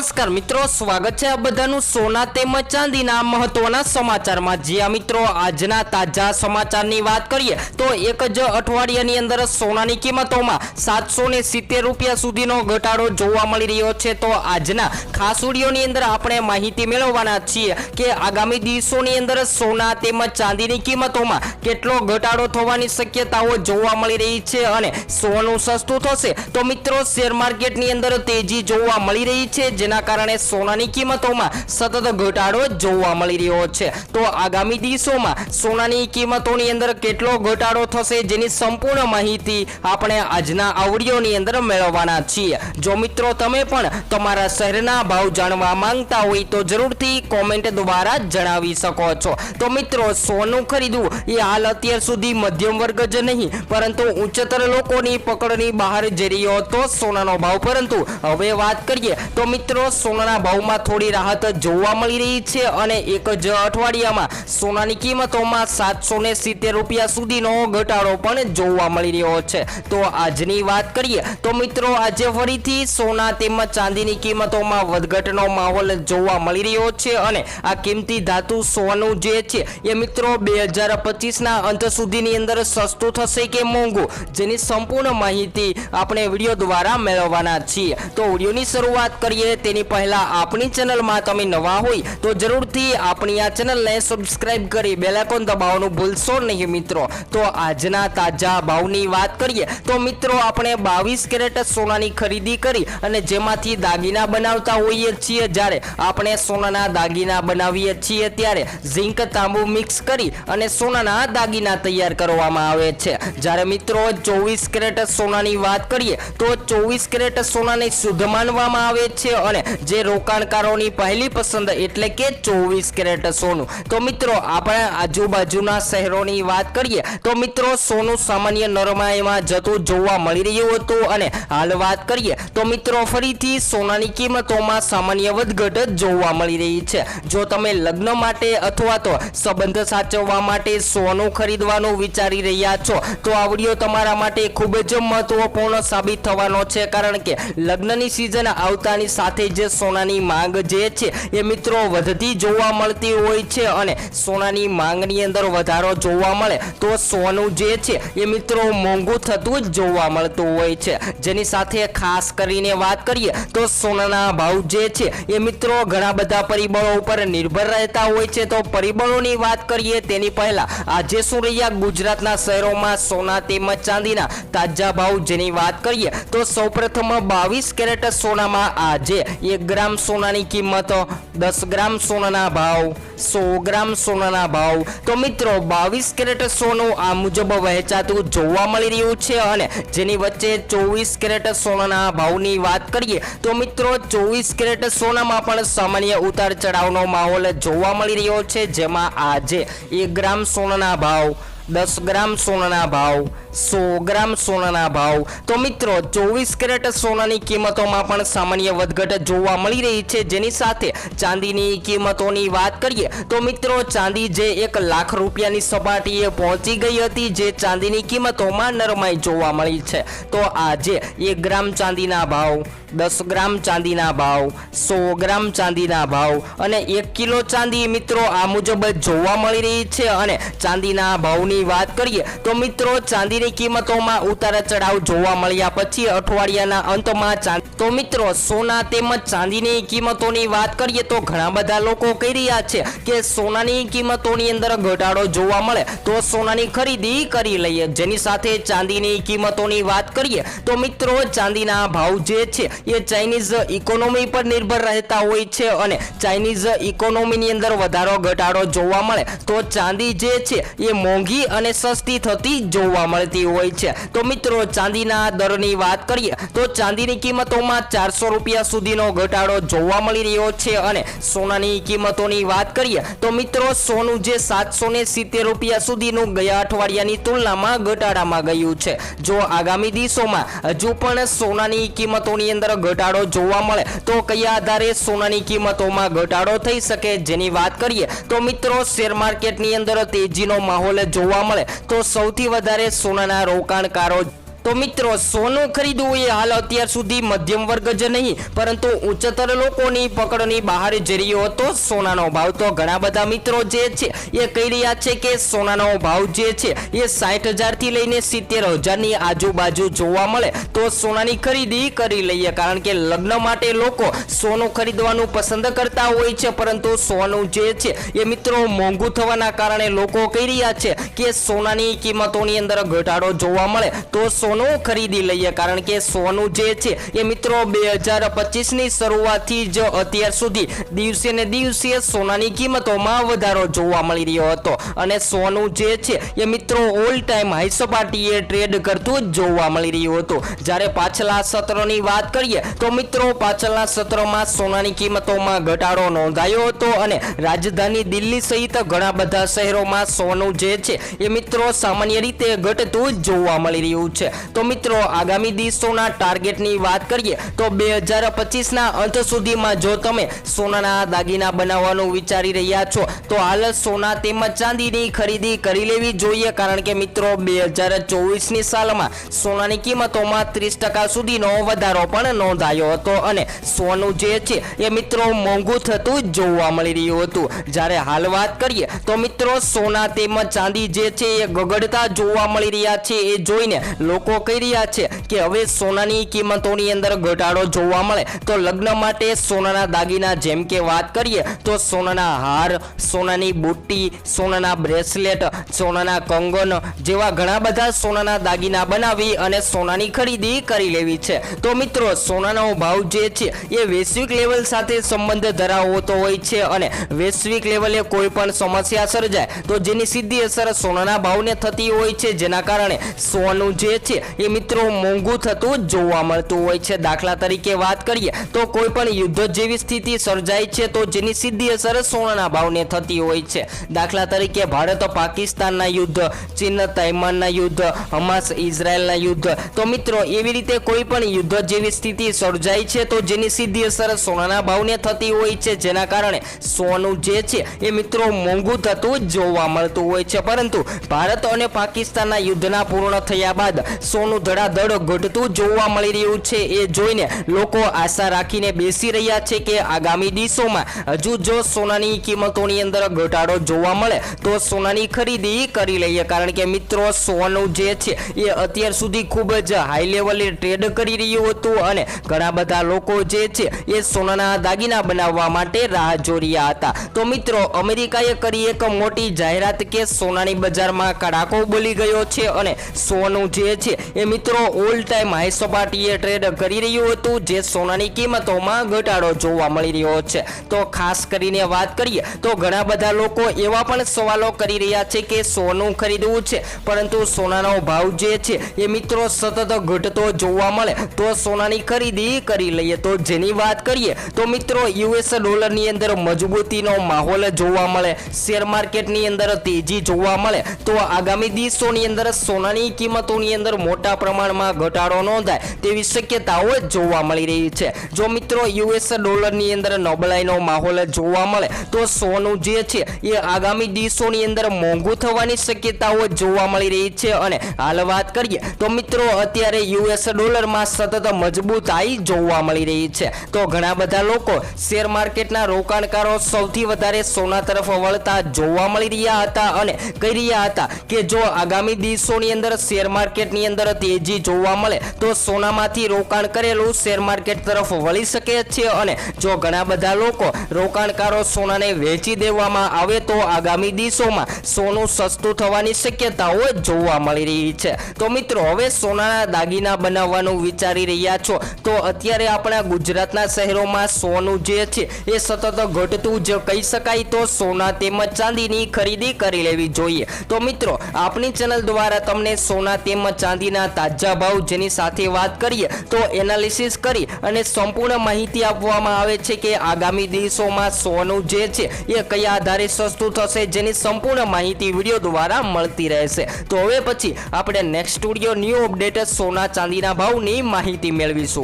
નમસ્કાર મિત્રો, સ્વાગત છે આ બધાનું સોના તેમજ ચાંદીના મહત્વના સમાચારમાં. જ્યાં મિત્રો, આજના તાજા સમાચારની વાત કરીએ તો એક જ અઠવાડિયાની અંદર સોનાની કિંમતોમાં સાતસો સિત્તેર રૂપિયા સુધીનો ઘટાડો જોવા મળી રહ્યો છે. તો આજના ખાસ વિડીયોની અંદર આપણે માહિતી મેળવવાના છીએ કે આગામી દિવસોની અંદર સોના તેમજ ચાંદીની કિંમતોમાં કેટલો ઘટાડો થવાની શક્યતાઓ જોવા મળી રહી છે અને સોનું સસ્તું થશે. તો મિત્રો, શેર માર્કેટની અંદર તેજી જોવા મળી રહી છે. જેના કારણે સોનાની કિંમતોમાં સતત ઘટાડો જોવા મળી રહ્યો છે. તો આગામી દિવસોમાં સોનાની કિંમતોની અંદર કેટલો ઘટાડો થશે જેની સંપૂર્ણ માહિતી આપણે આજના આવડીઓની અંદર મેળવવાના છીએ. જો મિત્રો તમે પણ તમારા શહેરના ભાવ જાણવા માંગતા હોય તો જરૂરથી કોમેન્ટ દ્વારા જણાવી શકો છો. તો મિત્રો, સોનું ખરીદવું એ હાલ અત્યાર સુધી મધ્યમ વર્ગ જ નહીં, પરંતુ ઉચ્ચતર લોકોની પકડની બહાર જઈ રહ્યો હતો સોનાનો ભાવ. પરંતુ હવે વાત કરીએ તો મિત્રો સોનાના ભાવમાં થોડી રાહત જોવા મળી રહી છે અને એક જ અઠવાડિયામાં સોનાની કિંમતોમાં સાતસો ને સિત્તેર રૂપિયા સુધીનો ઘટાડો પણ જોવા મળી રહ્યો છે. તો આજની વાત કરીએ, તો મિત્રો, આજે ફરીથી સોના તેમજ ચાંદીની કિંમતોમાં વધઘટનો માહોલ જોવા મળી રહ્યો છે અને આ કિંમતી ધાતુ સોનું જે છે, એ મિત્રો, બે હજાર પચીસના અંત સુધીની અંદર સસ્તું થશે કે મોંઘું? જેની સંપૂર્ણ માહિતી આપણે વીડિયો દ્વારા મેળવવાના છીએ. તો વિડીયોની શરૂઆત કરીએ તેની પહેલા આપણી ચેનલમાં તમે નવા હોય તો જરૂરથી આપણી આ ચેનલને સબસ્ક્રાઇબ કરી બેલાઇકોન દબાવવાનું ભૂલશો નહીં મિત્રો. તો આજના તાજા ભાવની વાત કરીએ તો મિત્રો આપણે બાવીસ કેરેટ સોનાની ખરીદી કરી અને જેમાંથી દાગીના બનાવતા હોઈએ છીએ જ્યારે આપણે સોનાના દાગીના બનાવીએ છીએ ત્યારે ઝીંક તાંબુ મિક્સ કરી અને સોનાના દાગીના તૈયાર કરવામાં આવે છે. જ્યારે મિત્રો ચોવીસ કેરેટ સોનાની વાત કરીએ તો ચોવીસ કેરેટ સોનાને શુદ્ધ માનવામાં આવે છે અને જે રોકાણકારોની પહેલી પસંદ એટલે કે ચોવીસ કેરેટ સોનું. તો મિત્રો, આપણે આજુબાજુના શહેરોની વાત કરીએ, તો મિત્રો, સોનું સામાન્ય નરમાઈમાં જતું જોવા મળી રહ્યું હતું અને હાલ વાત કરીએ, તો મિત્રો, ફરીથી સોનાની કિંમતોમાં સામાન્ય વધઘટ જોવા મળી રહી છે. જો તમે લગ્ન માટે અથવા તો સંબંધ સાચવવા માટે સોનું ખરીદવાનું વિચારી રહ્યા છો, તો આ વીડિયો તમારા માટે ખૂબ જ મહત્વપૂર્ણ સાબિત થવાનો છે. કારણ કે લગ્નની સિઝન આવતાની સાથે જ સોનાની માંગ જે છે એ મિત્રો વધતી જોવા મળતી હોય છે અને સોનાની માંગની અંદર વધારો જોવા મળે તો સોનું જે છે એ મિત્રો મોંઘું થતું જ જોવા મળતું હોય છે. જેની સાથે ખાસ કરીને વાત કરીએ તો સોનાના ભાવ જે છે એ મિત્રો ઘણા બધા પરિબળો ઉપર નિર્ભર રહેતા હોય છે. તો પરિબળોની વાત કરીએ તેની પહેલા આજે શું રહ્યા? ગુજરાતના શહેરોમાં સોના તેમજ ચાંદીના તાજા ભાવ જેની વાત કરીએ તો સૌપ્રથમ બાવીસ કેરેટ સોનામાં આજે એક ગ્રામ સોનાની કિંમત, દસ ગ્રામ સોનાના ભાવ, સો ગ્રામ સોનાના ભાવ. તો મિત્રો, બાવીસ કેરેટ સોનું આ મુજબ વહેંચાતું જોવા મળી રહ્યું છે અને જેની વચ્ચે ચોવીસ કેરેટ સોનાના ભાવની વાત કરીએ, તો મિત્રો, ચોવીસ કેરેટ સોનામાં પણ સામાન્ય ઉતાર ચઢાવનો માહોલ જોવા મળી રહ્યો છે, જેમાં આજે એક ગ્રામ સોનાના ભાવ દસ ગ્રામ સોનાના ભાવ, સો ગ્રામ સોનાના ભાવ. તો મિત્રો, ચોવીસ કેરેટ સોનાની કિંમતોમાં પણ સામાન્ય વધઘટ જોવા મળી રહી છે. જેની સાથે ચાંદીની કિંમતોની વાત કરીએ, તો મિત્રો, ચાંદી જે એક લાખ રૂપિયાની સપાટીએ પહોંચી ગઈ હતી, જે ચાંદીની કિંમતોમાં નરમાઈ જોવા મળી છે. તો આજે એક ગ્રામ ચાંદીના ભાવ દસ ગ્રામ ચાંદીના ભાવ, સો ગ્રામ ચાંદીના ભાવ અને એક કિલો ચાંદી મિત્રો આ મુજબ જોવા મળી રહી છે અને ચાંદીના ભાવની વાત કરીએ તો મિત્રો ચાંદીની કિંમતોમાં ઉતાર ચઢાવ જોવા મળ્યા પછી અઠવાડિયાના અંતમાં ચાંદ તો મિત્રો, સોના તેમજ ચાંદીની કિંમતોની વાત કરીએ તો ઘણા બધા લોકો કહી રહ્યા છે કે સોનાની કિંમતોની અંદર ઘટાડો જોવા મળે. તો સોનાની ખરીદી કરી લઈએ. જેની સાથે ચાંદીની કિંમતોની વાત કરીએ તો મિત્રો, ચાંદીના ભાવ જે છે એ ચાઇનીઝ ઇકોનોમી પર નિર્ભર રહેતા હોય છે અને ચાઇનીઝ ઇકોનોમીની અંદર વધારો ઘટાડો જોવા મળે. તો ચાંદી જે છે એ મોંઘી અને સસ્તી થતી જોવા મળતી હોય છે. તો મિત્રો, ચાંદીના દરની વાત કરીએ તો ચાંદીની કિંમતોમાં ચારસો રૂપિયા સુધીનો ઘટાડો જોવા મળી રહ્યો છે અને સોનાની કિંમતોની વાત કરીએ તો મિત્રો, સોનું જે સાતસો સિત્તેર રૂપિયા સુધીનું ગયા અઠવાડિયાની તુલનામાં ઘટાડામાં ગયું છે. જો આગામી દિવસોમાં હજુ પણ સોનાની કિંમતોની અંદર ઘટાડો જોવા મળે, તો કયા આધારે સોનાની કિંમતોમાં ઘટાડો થઈ શકે જેની વાત કરીએ તો મિત્રો, શેર માર્કેટની અંદર તેજીનો માહોલ જોવા મળે, તો સૌથી વધારે સોનાના રોકાણકારો તો મિત્રો, સોનું ખરીદવું એ હાલ અત્યાર સુધી મધ્યમ વર્ગ જ નહીં, પરંતુ ઉચ્ચતર લોકોની પકડની બહાર જઈ રહ્યો હતો સોનાનો ભાવ. તો ઘણા બધા મિત્રો જે છે, એ કહી રહ્યા છે કે સોનાનો ભાવ જે છે, એ સાઠ હજારથી લઈને સિત્તેર હજારની આજુબાજુ જોવા મળે. તો સોનાની ખરીદી કરી લઈએ, કારણ કે લગ્ન માટે લોકો સોનું ખરીદવાનું પસંદ કરતા હોય છે, પરંતુ સોનું જે છે, એ મિત્રો મોંઘું થવાના કારણે લોકો કહી રહ્યા છે કે સોનાની કિંમતોની અંદર ઘટાડો જોવા મળે. તો સોનું ખરીદી લઈએ. કારણ કે સોનું જે છે એ મિત્રો બે હજાર પચીસની શરૂઆતથી જ અત્યાર સુધી દિવસે ને દિવસે સોનાની કિંમતોમાં વધારો જોવા મળી રહ્યો હતો. અને સોનું જે છે એ મિત્રો ઓલ ટાઈમ હાઈ સપાટીએ ટ્રેડ કરતું જોવા મળી રહ્યું હતું. જ્યારે પાછલા સત્રની વાત કરીએ તો મિત્રો પાછલા સત્રમાં સોનાની કિંમતોમાં ઘટાડો નોંધાયો હતો અને રાજધાની દિલ્હી સહિત ઘણા બધા શહેરોમાં સોનું જે છે એ મિત્રો સામાન્ય રીતે ઘટતું જોવા મળી રહ્યું છે. તો મિત્રો, આગામી દિવસોના ટાર્ગેટની વાત કરીએ તો બે હજાર પચીસના અંત સુધીમાં જો તમે સોનાના દાગીના બનાવવાનું વિચારી રહ્યા છો, તો હાલ સોના તેમજ ચાંદીની ખરીદી કરી લેવી જોઈએ. કારણ કે મિત્રો, બે હજાર ચોવીસની સાલમાં સોનાની કિંમતોમાં ત્રીસ ટકા સુધીનો વધારો પણ નોંધાયો હતો અને સોનું જે છે એ મિત્રો મોંઘું થતું જોવા મળી રહ્યું હતું. જ્યારે હાલ વાત કરીએ તો મિત્રો, સોના તેમજ ચાંદી જે છે એ ગગડતા જોવા મળી રહ્યા છે. એ જોઈને લોકો કહી રહ્યા છે કે હવે સોનાની કિંમતોની અંદર ઘટાડો જોવા મળે. તો લગ્ન માટે સોનાના દાગીના જેમ કે વાત કરીએ, તો સોનાના હાર, સોનાની બુટ્ટી, સોનાના બ્રેસલેટ, સોનાના કંગન જેવા ઘણા બધા સોનાના દાગીના બનાવી અને સોનાની ખરીદી કરી લેવી છે. તો મિત્રો, સોનાનો ભાવ જે છે, એ વૈશ્વિક લેવલ સાથે સંબંધ ધરાવતો હોય છે અને વૈશ્વિક લેવલે કોઈ પણ સમસ્યા સર્જાય, તો જેની સીધી અસર સોનાના ભાવને થતી હોય છે. જેના કારણે સોનું જે છે એ મિત્રો મોંઘું થતું જોવા મળતું હોય છે. દાખલા તરીકે વાત કરીએ તો કોઈ પણ યુદ્ધ જેવી સ્થિતિ સર્જાય છે તો જેની સીધી અસર સોનાના ભાવને થતી હોય છે. દાખલા તરીકે ભારત પાકિસ્તાનના યુદ્ધ, ચીન તૈમાનના યુદ્ધ, હમાસ ઇઝરાયલના યુદ્ધ. તો મિત્રો, એવી રીતે કોઈ પણ યુદ્ધ જેવી સ્થિતિ સર્જાય છે તો જેની સીધી અસર સોનાના ભાવને થતી હોય છે. જેના કારણે સોનું જે છે એ મિત્રો મોંઘું થતું જોવા મળતું હોય છે. પરંતુ ભારત અને પાકિસ્તાનના યુદ્ધના પૂર્ણ થયા બાદ સોનું ધડાધડ ઘટતું જોવા મળી રહ્યું છે. એ જોઈને લોકો આશા રાખીને બેસી રહ્યા છે કે આગામી દિવસોમાં હજુ જો સોનાની કિંમતોની અંદર ઘટાડો જોવા મળે, તો સોનાની ખરીદી કરી લઈએ. કારણ કે મિત્રો, સોનું જે છે, એ અત્યાર સુધી ખૂબ જ હાઈ લેવલે ટ્રેડ કરી રહ્યું હતું અને ઘણા બધા લોકો જે છે, એ સોનાના દાગીના બનાવવા માટે રાહ જોઈ હતા. તો મિત્રો, અમેરિકાએ કરી એક મોટી જાહેરાત કે સોનાની બજારમાં કડાકો બોલી ગયો છે અને સોનું જે છે એ મિત્રો ઓલ ટાઈમ હાઈ સપાટીએ ટ્રેડ કરી રહ્યું હતું. જે સોનાની કિંમતોમાં ઘટાડો જોવા મળી રહ્યો છે. તો ખાસ કરીને વાત કરીએ, તો ઘણા બધા લોકો એવા પણ સવાલો કરી રહ્યા છે કે સોનું ખરીદવું છે. પરંતુ સોનાનો ભાવ જે છે, એ મિત્રો સતત ઘટતો જોવા મળે. તો સોનાની ખરીદી કરી લઈએ. તો જેની વાત કરીએ, તો મિત્રો યુએસ ડોલરની અંદર મજબૂતીનો માહોલ જોવા મળે. શેર માર્કેટની અંદર તેજી જોવા મળે. તો આગામી દિવસોની અંદર સોનાની કિંમતોની અંદર મોટા પ્રમાણમાં ઘટાડો નોંધાય તેવી શક્યતાઓ જોવા મળી રહી છે. જો મિત્રો યુએસ ડોલરની અંદર નબળાઈનો માહોલ જોવા મળે, તો સોનું જે છે એ આગામી દિવસોની અંદર મોંઘું થવાની શક્યતાઓ જોવા મળી રહી છે. અને હાલ વાત કરીએ, તો મિત્રો અત્યારે યુએસ ડોલરમાં સતત મજબૂતાઈ જોવા મળી રહી છે. તો ઘણા બધા લોકો શેર માર્કેટના રોકાણકારો સૌથી વધારે સોના તરફ વળતા જોવા મળી રહ્યા હતા અને કહી રહ્યા હતા કે જો આગામી દિવસોની અંદર શેર માર્કેટની અંદર તેજી જોવા મળે, તો સોનામાંથી રોકાણ કરેલું શેર માર્કેટ તરફ વળી શકે છે અને જો ઘણા બધા લોકો રોકાણકારો સોનાને વેચી દેવામાં આવે તો આગામી દિવસોમાં સોનું સસ્તું થવાની શક્યતાઓ જોવા મળી રહી છે. તો મિત્રો, હવે સોનાના દાગીના બનાવવાનું વિચારી રહ્યા છો. તો અત્યારે આપણા ગુજરાતના શહેરોમાં સોનું જે છે, એ સતત ઘટતું જ કહી શકાય તો સોના તેમજ ચાંદીની ખરીદી કરી લેવી જોઈએ. તો મિત્રો, આપની ચેનલ દ્વારા તમને સોના તેમજ ચાંદીના તાજા ભાવ જેની સાથે વાત કરીએ તો એનાલિસિસ કરી અને સંપૂર્ણ માહિતી આપવામાં આવે છે કે આગામી દિવસોમાં સોનું જે છે એ કયા આધારે સસ્તું થશે જેની સંપૂર્ણ માહિતી વીડિયો દ્વારા મળતી રહેશે. તો હવે પછી આપણે નેક્સ્ટ સ્ટુડિયો ન્યૂ અપડેટ સોના ચાંદીના ભાવની માહિતી મેળવીશું.